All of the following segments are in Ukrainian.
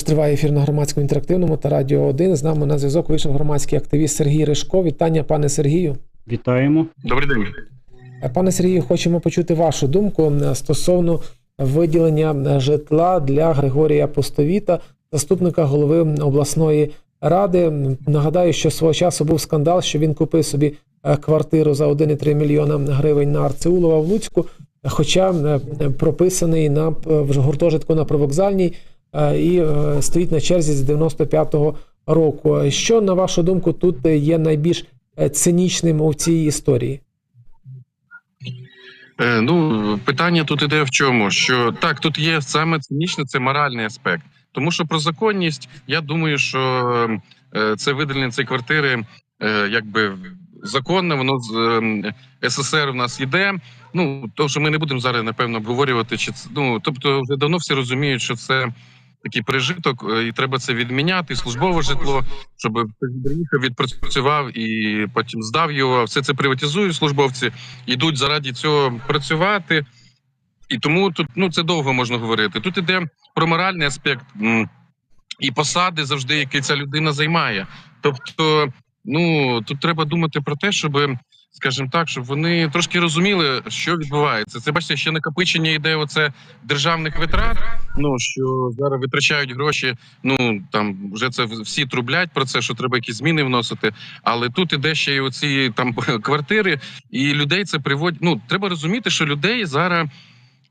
Тож триває ефір на громадському інтерактивному та радіо 1. З нами на зв'язок вийшов громадський активіст Сергій Ришко. Вітання, пане Сергію. Вітаємо. Добрий день. Е, Пане Сергію, хочемо почути вашу думку е, стосовно виділення е, житла для Григорія Пустовіта, заступника голови обласної ради. Нагадаю, що свого часу був скандал, що він купив собі квартиру за 1,3 мільйона гривень на Арцеулова в Луцьку, хоча прописаний на в гуртожитку на привокзальній е, і е, стоїть на черзі з 95-го року. Е, Що на вашу думку тут е, є найбільш е, цинічним у цій історії? Е, ну, питання тут іде в чому? Що так, тут є саме цинічне, це моральний аспект. Тому що про законність, я думаю, що е, це виділення цієї квартири, е, якби законне, воно з е, СССР в нас йде. Ну то, що ми не будемо зараз, напевно, обговорювати, чи це ну тобто, вже давно всі розуміють, що це такий пережиток, е, і треба це відміняти. Службове житло, щоб приїхав, відпрацював і потім здав його. Все це приватизують службовці, йдуть заради цього працювати. І тому тут ну це довго можна говорити. Тут іде про моральний аспект і посади завжди, які ця людина займає. Тобто, ну тут треба думати про те, щоб, скажімо так, щоб вони трошки розуміли, що відбувається. Це бачите, ще накопичення йде оце державних витрат. Ну що зараз витрачають гроші. Ну там вже це всі трублять про це, що треба якісь зміни вносити. Але тут іде ще й оці там квартири, і людей це приводять. Ну треба розуміти, що людей зараз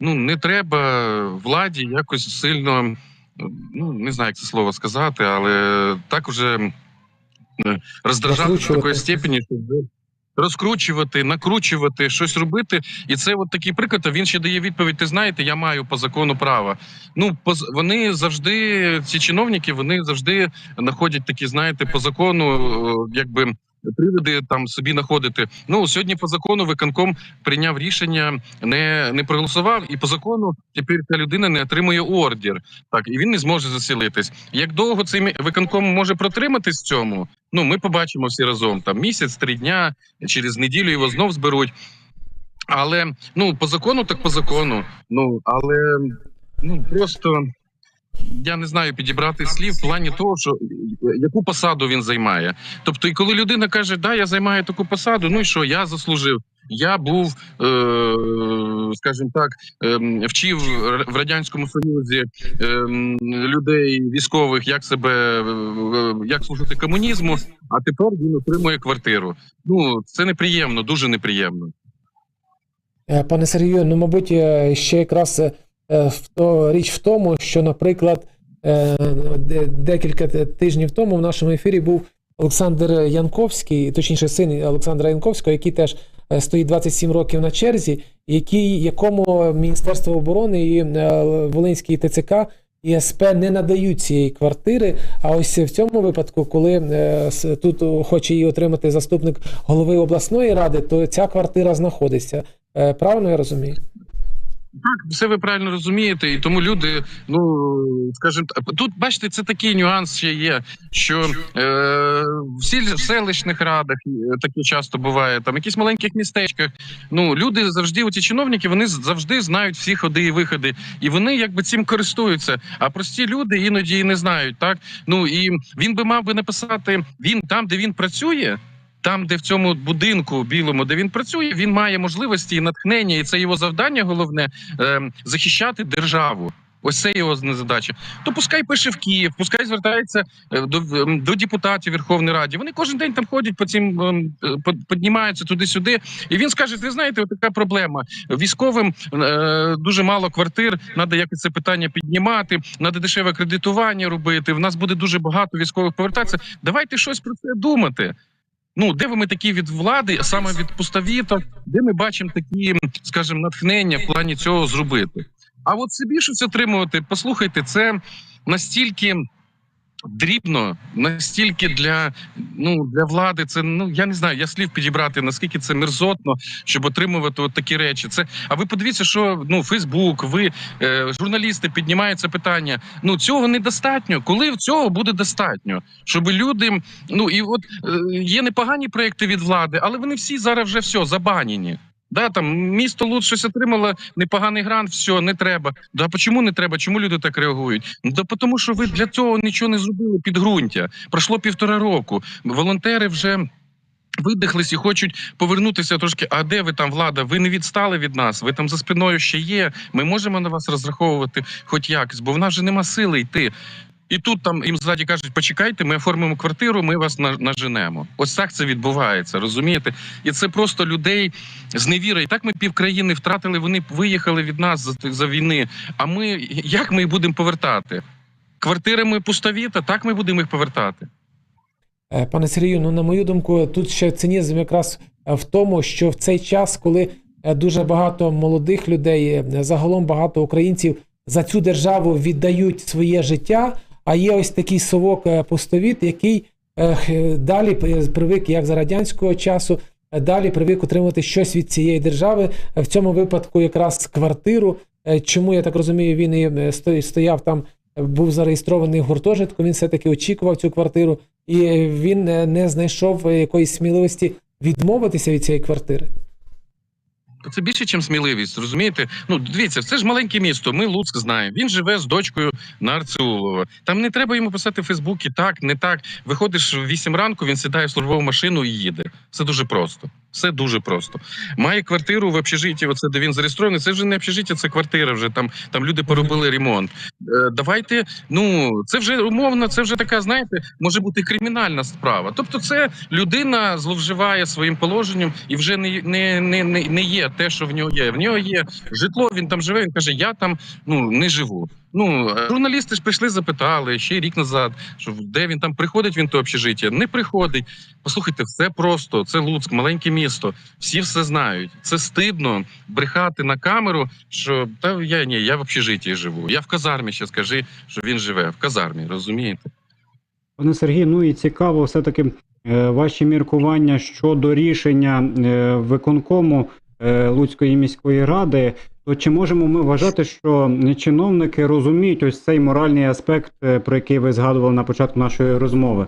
ну не треба владі якось сильно. Ну не знаю, як це слово сказати, але так уже е, роздражати до такої степені, що розкручувати, накручувати, щось робити. І це от такий приклад. а Він ще дає відповідь. Ти знаєте, я маю по закону права. Ну вони завжди, ці чиновники, вони завжди знаходять такі, знаєте, по закону, е, якби. Приводи там собі знаходити. Ну сьогодні по закону виконком прийняв рішення, не, не проголосував, і по закону тепер ця людина не отримує ордер. Так і він не зможе заселитись. Як довго цей виконком може протриматись цьому? Ну ми побачимо всі разом. Там місяць, три дня, через неділю його знов зберуть. Але ну по закону, так по закону. Ну але ну просто я не знаю підібрати слів в плані того, що яку посаду він займає. Тобто, і коли людина каже, да, я займаю таку посаду, ну і що я заслужив. Я був, е, скажімо так, е, вчив в радянському союзі е, людей військових, як себе е, як служити комунізму. А тепер він отримує квартиру. Ну це неприємно, дуже неприємно. Е, Пане Сергію, ну мабуть, е, ще якраз е, річ в тому, що, наприклад, е, декілька тижнів тому в нашому ефірі був Олександр Янковський, точніше, син Олександра Янковського, який теж е, стоїть 27 років на черзі, який, якому Міністерство оборони і е, Волинський ТЦК і СП не надають цієї квартири. А ось в цьому випадку, коли е, тут хоче її отримати заступник голови обласної ради, то ця квартира знаходиться. Е, Правильно я розумію? Так, все ви правильно розумієте, і тому люди, ну скажімо так, тут бачите, це такий нюанс ще є, що е, в сіль- в селищних радах е, таке часто буває, там якісь маленьких містечках. Ну люди завжди, оці чиновники, вони завжди знають всі ходи і виходи, і вони якби цим користуються. А прості люди іноді і не знають. Так ну і він би мав би написати він там, де він працює. Там, де в цьому будинку білому, де він працює, він має можливості і натхнення, і це його завдання головне ем, захищати державу. Ось це його задача. То пускай пише в Київ, пускай звертається е, до, ем, до депутатів Верховної Ради. Вони кожен день там ходять по ем, е, по- піднімаються туди-сюди. І він скаже: ви знаєте, от така проблема. Військовим е, дуже мало квартир. Треба якось це питання піднімати. треба дешеве кредитування робити. В нас буде дуже багато військових повертатися. Давайте щось про це думати. Ну, де ви ми такі від влади, саме від пустовіток, де ми бачимо такі, скажімо, натхнення в плані цього зробити. А от собі щось отримувати, послухайте, це настільки дрібно, настільки для ну для влади, це ну я не знаю, я слів підібрати, наскільки це мерзотно, щоб отримувати от такі речі. Це а ви подивіться, що ну Фейсбук, ви е, журналісти піднімають це питання. Ну цього недостатньо. Коли цього буде достатньо, щоб люди ну і от е, є непогані проекти від влади, але вони всі зараз вже все забанені. Да, там місто Луц щось отримало, непоганий грант, все, не треба. Да, чому не треба? Чому люди так реагують? Ну да тому, що ви для цього нічого не зробили підґрунтя. Пройшло півтора року. Волонтери вже. Видихлись і хочуть повернутися трошки. А де ви там, влада? Ви не відстали від нас? Ви там за спиною ще є. Ми можемо на вас розраховувати хоч якось, бо в нас вже нема сили йти. І тут там їм ззаді кажуть: почекайте, ми оформимо квартиру, ми вас на- наженемо. Ось так це відбувається, розумієте? І це просто людей з невіри. І так ми півкраїни втратили. Вони виїхали від нас за, за війни. А ми як ми їх будемо повертати? Квартирами пустові, та так ми будемо їх повертати. Е, Пане Сергію, ну на мою думку, тут ще цинізм якраз е, в тому, що в цей час, коли е, дуже багато молодих людей, загалом багато українців за цю державу віддають своє життя, а є ось такий совок е, пустовіт, який е, далі привик як за радянського часу, е, далі привик отримувати щось від цієї держави. Е, В цьому випадку якраз квартиру. Е, Чому я так розумію, він і е, стояв там, е, був зареєстрований в гуртожитку. Він все-таки очікував цю квартиру, і він е, не знайшов е, якоїсь сміливості відмовитися від цієї квартири. Це більше, ніж сміливість, розумієте? Ну, дивіться, це ж маленьке місто. Ми Луцьк знаємо. Він живе з дочкою на Арцеулова. Там не треба йому писати в Фейсбуці так, не так. Виходиш в 8 ранку, він сідає в службову машину і їде. Це дуже просто. Все дуже просто. Має квартиру в общежитті, оце де він зареєстрований. Це вже не общежиття, це квартира. Вже там, там люди поробили ремонт. Е, давайте, ну це вже умовно, це вже така, знаєте, може бути кримінальна справа. Тобто, це людина зловживає своїм положенням і вже не, не, не, не, не є те, що в нього є. В нього є житло, він там живе. Він каже: Я там ну не живу. Ну е, журналісти ж прийшли, запитали ще рік назад, що де він там приходить. Він то общежиття, не приходить. Послухайте, все просто. Це Луцьк, маленьке місто. Всі все знають. Це стидно брехати на камеру, що та я ні, я в общежитті живу. Я в казармі ще скажи, що він живе в казармі. Розумієте? Пане Сергій, ну і цікаво, все-таки е, ваші міркування щодо рішення е, виконкому Луцької міської ради. То чи можемо ми вважати, що чиновники розуміють ось цей моральний аспект, е, про який ви згадували на початку нашої розмови?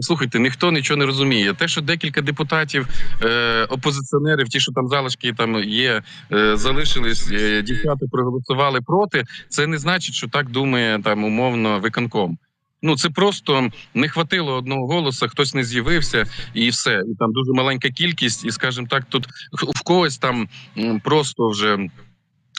Слухайте, ніхто нічого не розуміє. Те, що декілька депутатів, е, опозиціонерів, ті, що там залишки там є, е, залишились, е, дівчата проголосували проти. Це не значить, що так думає там умовно виконком. Ну це просто не хватило одного голоса, хтось не з'явився, і все. І там дуже маленька кількість, і скажімо так, тут в когось там просто вже.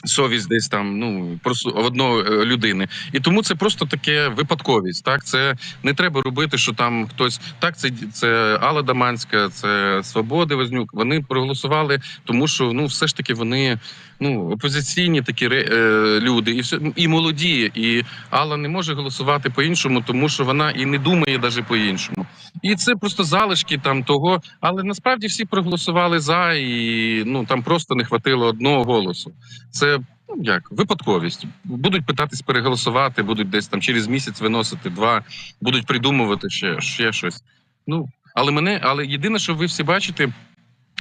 Совість десь там, ну просто одної е, людини, і тому це просто таке випадковість. Так, це не треба робити, що там хтось так. Це це Алла Даманська, це Свободи Вознюк. Вони проголосували, тому що ну все ж таки вони ну опозиційні такі е, люди, і все і молоді. І Алла не може голосувати по-іншому, тому що вона і не думає навіть по-іншому. І це просто залишки там того. Але насправді всі проголосували за, і ну там просто не хватило одного голосу. Це ну як випадковість. Будуть питатись переголосувати, будуть десь там через місяць виносити два, будуть придумувати ще, ще щось. Ну але мене, але єдине, що ви всі бачите.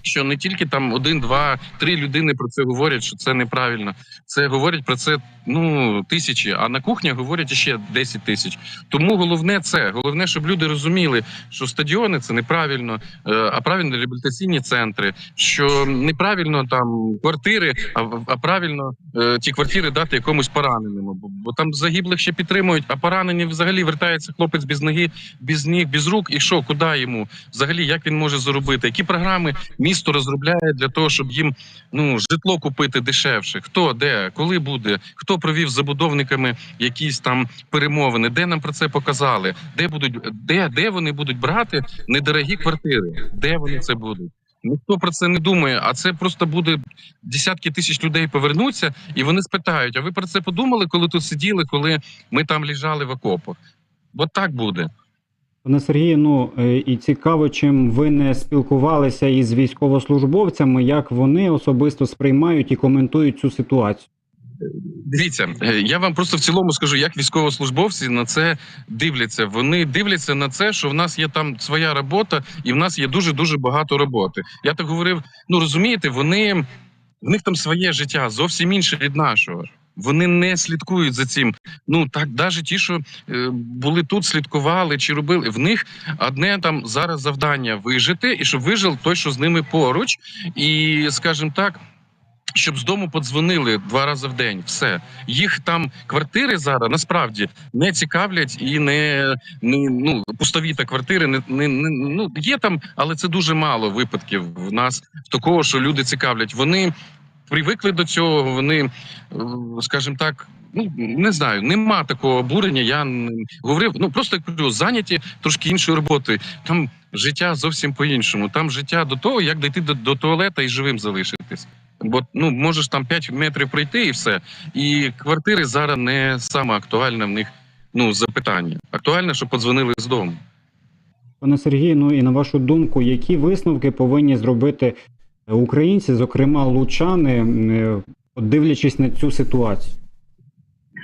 Що не тільки там один, два, три людини про це говорять, що це неправильно. Це говорять про це ну тисячі, а на кухнях говорять ще 10 тисяч. Тому головне це головне, щоб люди розуміли, що стадіони це неправильно, е, а правильно реабілітаційні центри, що неправильно там квартири, а, правильно е, ті квартири дати якомусь пораненому. Бо там загиблих ще підтримують, а поранені взагалі вертається хлопець без ноги, без ніг, без рук. І що, куди йому? Взагалі, як він може заробити? Які програми місто розробляє для того, щоб їм ну житло купити дешевше? Хто де, коли буде? Хто провів з забудовниками якісь там перемовини? Де нам про це показали? Де будуть де, де вони будуть брати недорогі квартири? Де вони це будуть? Ніхто про це не думає, а це просто буде десятки тисяч людей повернуться, і вони спитають: а ви про це подумали, коли тут сиділи, коли ми там лежали в окопах? От так буде. Пане Сергію, ну е, і цікаво, чим ви не спілкувалися із військовослужбовцями, як вони особисто сприймають і коментують цю ситуацію. Дивіться, е, я вам просто в цілому скажу, як військовослужбовці на це дивляться. Вони дивляться на це, що в нас є там своя робота, і в нас є дуже дуже багато роботи. Я так говорив. Ну розумієте, вони в них там своє життя зовсім інше від нашого. Вони не слідкують за цим. Ну так, навіть ті, що е, були тут, слідкували чи робили. В них одне там зараз завдання вижити, і щоб вижив той, що з ними поруч, і скажімо так. Щоб з дому подзвонили два рази в день, все їх там квартири зараз насправді не цікавлять і не, не ну пустові та квартири не, не, не ну є там, але це дуже мало випадків в нас такого, що люди цікавлять. Вони привикли до цього. Вони, е, скажімо так. Ну не знаю, нема такого обурення. Я говорив. Ну просто кажу, зайняті трошки іншою роботою. Там життя зовсім по-іншому. Там життя до того, як дійти до, до туалета і живим залишитись. Бо ну можеш там 5 метрів пройти і все. І квартири зараз не саме актуальне в них ну запитання. Актуальне, щоб подзвонили з дому. Пане Сергію, ну і на вашу думку, які висновки повинні зробити українці, зокрема лучани, е, дивлячись на цю ситуацію?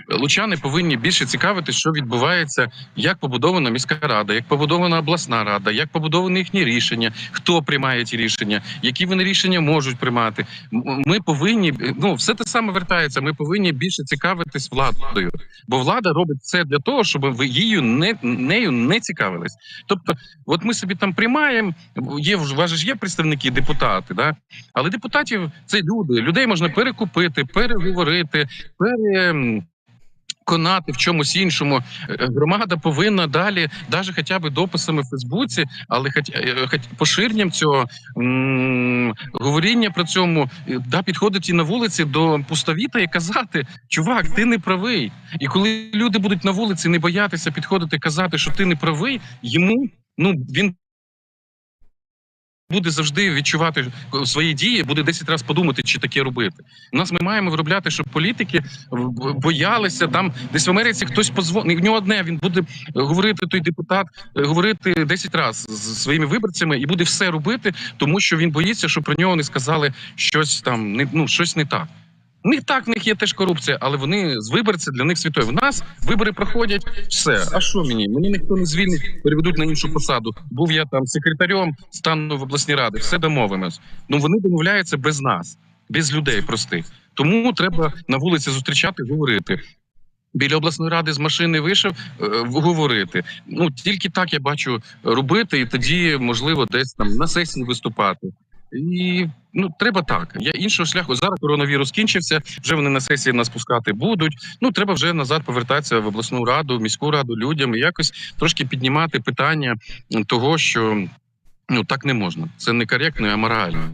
Лучани повинні більше цікавити, що відбувається, як побудована міська рада, як побудована обласна рада, як побудовані їхні рішення, хто приймає ті рішення, які вони рішення можуть приймати. Ми повинні ну все те саме вертається. Ми повинні більше цікавитись владою, бо влада робить це для того, щоб ви її не нею не цікавились. Тобто, от ми собі там приймаємо. Є в вас ж є представники, депутати, да але депутатів це люди. Людей можна перекупити, переговорити, пере конати в чомусь іншому. Е, Громада повинна далі, навіть хоча б дописами в Фейсбуці, але хоч, е, поширенням цього говоріння про цьому е, да підходити на вулиці до пустовіта і казати: чувак, ти не правий. І коли люди будуть на вулиці не боятися підходити казати, що ти не правий, йому ну він. Буде завжди відчувати свої дії, буде 10 разів подумати, чи таке робити. У нас ми маємо виробляти, щоб політики боялися там, десь в Америці хтось позвонив. Нього одне він буде говорити той депутат, е, говорити 10 разів з своїми виборцями і буде все робити, тому що він боїться, що про нього не сказали щось там, не ну щось не так. У них так, в них є теж корупція, але вони з виборці для них святої. В нас вибори проходять все. А що мені? Мені ніхто не звільнить, переведуть на іншу посаду. Був я там секретарем стану в обласній ради. Все домовимось. Ну вони домовляються без нас, без людей простих. Тому треба на вулиці зустрічати, говорити. Біля обласної ради з машини вийшов е, говорити. Ну тільки так я бачу робити, і тоді можливо десь там на сесії виступати. І ну треба так. Я іншого шляху зараз коронавірус кінчився. Вже вони на сесії нас пускати будуть. Ну треба вже назад повертатися в обласну раду, в міську раду людям і якось трошки піднімати питання того, що ну так не можна. Це не коректно, а морально.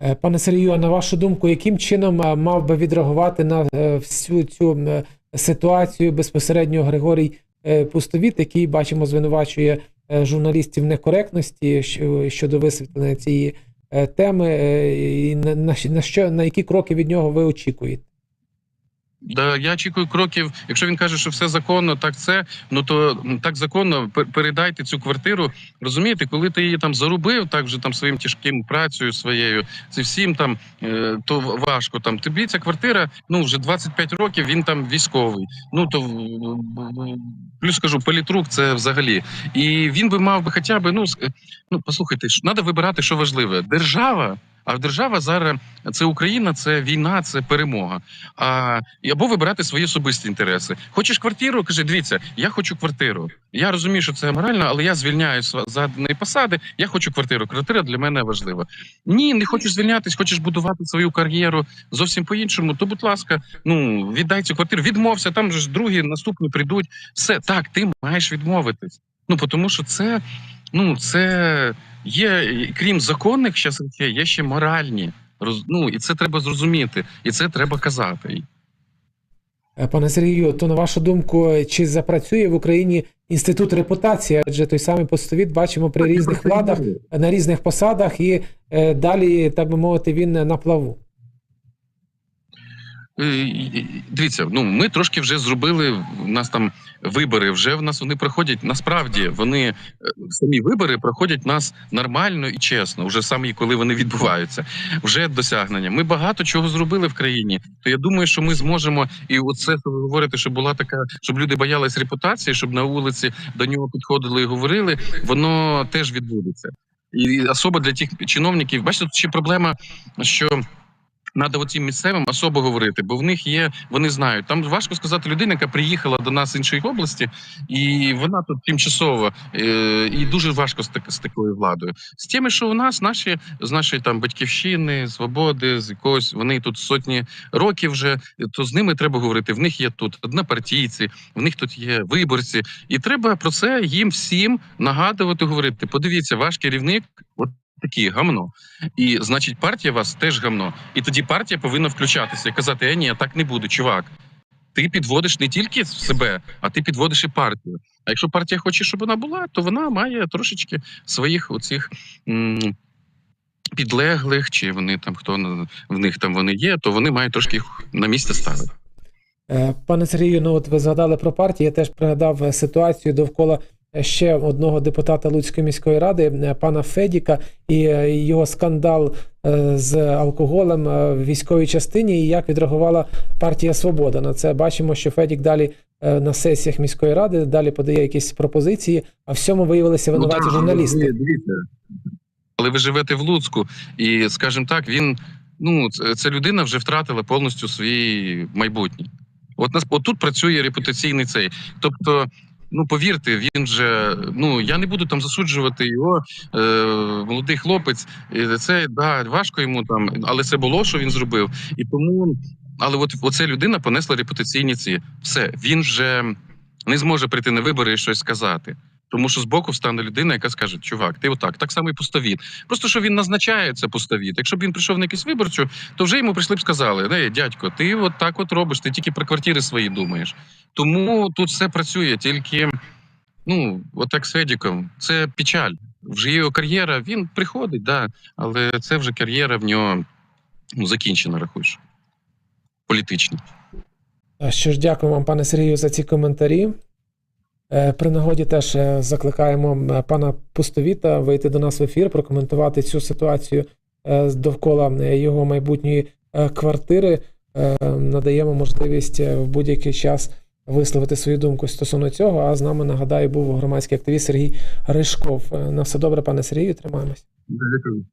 Е, Пане Сергію, а на вашу думку, яким чином е, мав би відреагувати на е, всю цю ситуацію безпосередньо Григорій Пустовіт, який бачимо звинувачує журналістів в некоректності щодо висвітлення цієї теми, е, і на, на що на які кроки від нього ви очікуєте? Да, я очікую кроків. Якщо він каже, що все законно, так це ну то так законно пер- передайте цю квартиру. Розумієте, коли ти її там зарубив, так вже там своїм тяжким працею своєю, це всім там е, то важко. Там тобі ця квартира, ну вже 25 років. Він там військовий. Ну то плюс кажу, політрук це взагалі. І він би мав би хоча б ну ну послухайте, треба вибирати, що важливе. Держава. А держава зараз це Україна, це війна, це перемога. А або вибирати свої особисті інтереси. Хочеш квартиру? Кажи, дивіться, я хочу квартиру. Я розумію, що це морально, але я звільняюсь з заданої посади. Я хочу квартиру. Квартира для мене важлива. Ні, не хочеш звільнятись, хочеш будувати свою кар'єру зовсім по-іншому. То, будь ласка, ну віддай цю квартиру, відмовся. Там ж другі наступні прийдуть. Все так, ти маєш відмовитись. Ну тому що це, ну це є крім законних щас речей, є ще моральні. Роз, ну і це треба зрозуміти, і це треба казати. Е, Пане Сергію, то на вашу думку, чи запрацює в Україні інститут репутації? Адже той самий постовіт бачимо при різних владах на різних посадах, і е, далі, так би мовити, він на плаву. Е, Дивіться, ну ми трошки вже зробили. У нас там вибори. Вже в нас вони проходять. Насправді вони е, самі вибори проходять нас нормально і чесно. Вже самі коли вони відбуваються. Вже досягнення. Ми багато чого зробили в країні. То я думаю, що ми зможемо і оце що ви говорите, що була така, щоб люди боялись репутації, щоб на вулиці до нього підходили і говорили. Воно теж відбудеться. І особа для тих чиновників. Бачите, тут ще проблема, що. Треба оцім місцевим особо говорити, бо в них є, вони знають. Там важко сказати людина, яка приїхала до нас з іншої області, і вона тут тимчасово, е, і дуже важко з, так, з такою владою. З тими, що у нас, наші з нашої там батьківщини, свободи, з якогось вони тут сотні років вже, то з ними треба говорити. В них є тут однопартійці, в них тут є виборці, і треба про це їм всім нагадувати, говорити. Подивіться, ваш керівник, от такі гамно. І значить, партія вас теж гамно. І тоді партія повинна включатися і казати: е, ні, так не буде, чувак. Ти підводиш не тільки себе, а ти підводиш і партію. А якщо партія хоче, щоб вона була, то вона має трошечки своїх оцих. м, Підлеглих, чи вони там хто в них там вони є, то вони мають трошки їх на місце ставити. Е, Пане Сергію, ну от ви згадали про партію. Я теж пригадав е, ситуацію довкола ще одного депутата Луцької міської ради, е, пана Федіка, і е, його скандал е, з алкоголем в військовій частині, і як відреагувала партія Свобода. На це бачимо, що Федік далі на сесіях міської ради далі подає якісь пропозиції, а всьому виявилися винуваті Ну, так, журналісти. Але ви живете в Луцьку, і, скажімо так, він ну це, людина вже втратила повністю свій майбутнє. От нас отут працює репутаційний цей. Тобто, ну повірте, він же ну я не буду там засуджувати його. Е, молодий хлопець, це да важко йому там, але це було, що він зробив. І тому, але от оця людина понесла репутаційні ці. Все, він вже не зможе прийти на вибори і щось сказати. Тому що збоку встане людина, яка скаже: Чувак, ти отак, так само і пустовіт. Просто що він назначає це пустовіт. Якщо б він прийшов на якусь виборчу, то вже йому прийшли б сказали: Не, дядько, ти от так от робиш, ти тільки про квартири свої думаєш. Тому тут все працює, тільки ну, отак з Федіком. Це печаль. Вже його кар'єра, він приходить, да, але це вже кар'єра в нього ну, закінчена, рахуєш. Політична. Що ж, дякую вам, пане Сергію, за ці коментарі. Е, При нагоді теж е, закликаємо пана Пустовіта вийти до нас в ефір, прокоментувати цю ситуацію е, довкола його майбутньої квартири. Надаємо можливість в будь-який час висловити свою думку стосовно цього. А з нами, нагадаю, був громадський активіст Сергій Ришков. На все добре, пане Сергію, тримаємось. Дякую.